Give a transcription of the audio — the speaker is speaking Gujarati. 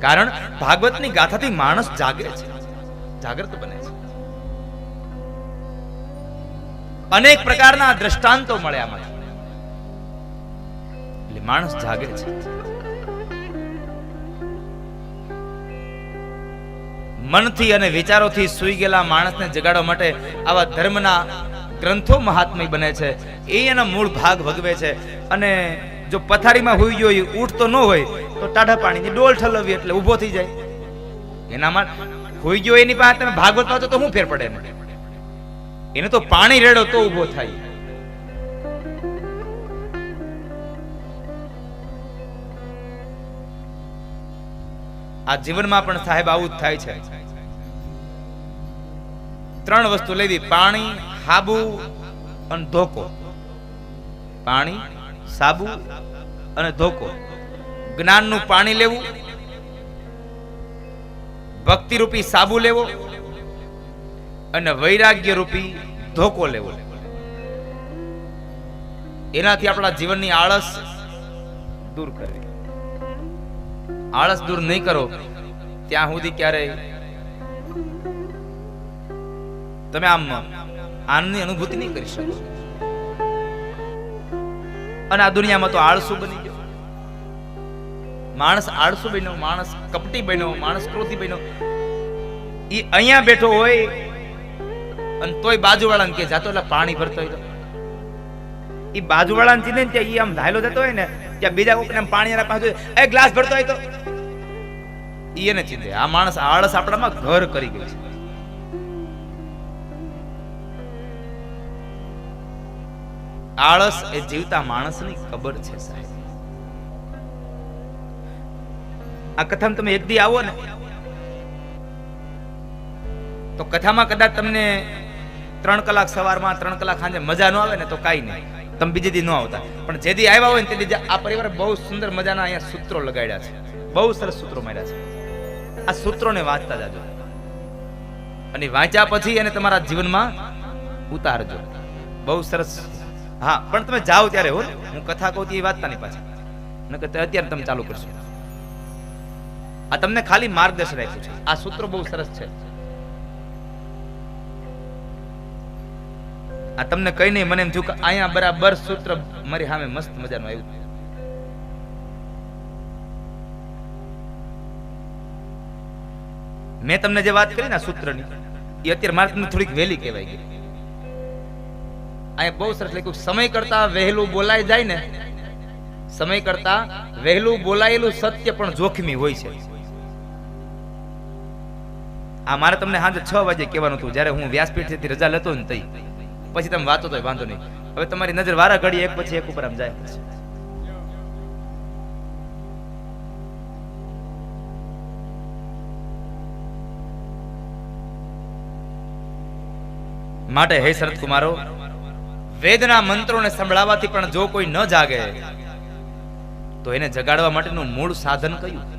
કારણ ભાગવતની ગાથાથી માણસ જાગે છે. જાગૃત બને છે. અનેક પ્રકારના દ્રષ્ટાંતો મળ્યા મને એટલે માણસ જાગે છે. મનથી અને વિચારોથી સૂઈ ગયેલા માણસને જગાડવા માટે આવા ધર્મના ગ્રંથો મહાત્મય બને છે. એ એના મૂળ ભાગ ભગવે છે. અને જો પથારીમાં હોઈ ગયો એ ઉઠતો ન હોય, તો ટાઢા પાણીની ડોલ ઠલવવી એટલે ઊભો થઈ જાય. એનામાં હોઈ ગયો એની પાસે, તમે ભાગવત વાંચો તો શું ફેર પડે એને એને તો પાણી રેડો તો ઊભો થાય. આ જીવનમાં પણ સાહેબ આવું જ થાય છે. ત્રણ વસ્તુ લેવી પાણી, હાબુ અને ધોકો. પાણી સાબુ અને ધોકો. જ્ઞાનનું પાણી લેવું ભક્તિ રૂપી સાબુ લેવો અને વૈરાગ્ય રૂપી ધોકો લેવો. એનાથી આપણા જીવનની આળસ દૂર કરવી. આળસ દૂર નહીં કરો. ત્યાં સુધી ક્યારેય તમે આમ આનંદની અનુભૂતિ નહીં કરી શકો. અને આ દુનિયામાં તો આળસુ બની ગયો. માણસ આળસુ બન્યો, માણસ કપટી બન્યો, માણસ ક્રોધી બન્યો. એ અહીંયા બેઠો હોય અને તોય બાજુવાળાને કે જાતો એટલે પાણી ભરતો હોય તો. એ બાજુવાળાને ચીને ને ત્યાં એ આમ ધાયલો જતો હોય ને, ત્યાં બીજા કોઈને પાણી એના પાસે એ ગ્લાસ ભરતો હોય તો. એને ચીંધે. આ માણસ આળસ આપણામાં ઘર કરી ગયો છે. આળસ એ જીવતા માણસની ખબર છે સાહેબ. આ કથામાં તમે એક દી આવો ને. તો કથામાં કદાચ તમને ત્રણ કલાક સવારમાં, ત્રણ કલાક સાંજે મજા ન આવે ને તો કાંઈ નહીં. તમે બીજે દી ન આવતા. પણ જે દી આવ્યા હોય ને તે દી આ પરિવારે બહુ સુંદર મજાના અહીંયા સૂત્રો લગાડ્યા છે. બહુ સરસ સૂત્રો માર્યા છે. આ સૂત્રોને વાંચતા જાજો. અને વાંચ્યા પછી એને તમારા જીવનમાં ઉતારજો. બહુ સરસ હા, પણ તમે જાઓ ત્યારે હો હું કથા કહું એ વાત તાની પાછા. નકર અત્યારે તમે ચાલુ કરશો. આ તમને ખાલી માર્ગદર્શન આપ્યું છે. આ સૂત્ર બહુ સરસ છે. આ તમને કઈ નહીં, મને એમ થયું કે અહીંયા બરાબર સૂત્ર મારી સામે મસ્ત મજાનું આવ્યું. મેં તમને જે વાત કરી ને સૂત્રની, એ અત્યારે મારે તમને થોડીક વહેલી કહેવાય ગઈ. અહીંયા બહુ સરસ લખ્યું સમય કરતા વહેલું બોલાય જાય ને, સમય કરતા વહેલું બોલાયેલું સત્ય પણ જોખમી હોય છે. આ મારે તમને સાંજે છ વાગે કહેવાનું હતું. જ્યારે હું વ્યાસપીઠથી રજા લેતો ને તઈ. પછી તમે વાંચો તો વાંધો નહીં. હવે તમારી નજર વારા ઘડી એક પછી એક ઉપર આમ જાય માટે હે શરદ કુમારો વેદના મંત્રોને સંભળાવવાથી પણ જો કોઈ ન જાગે, તો એને જગાડવા માટેનું મૂળ સાધન કયું?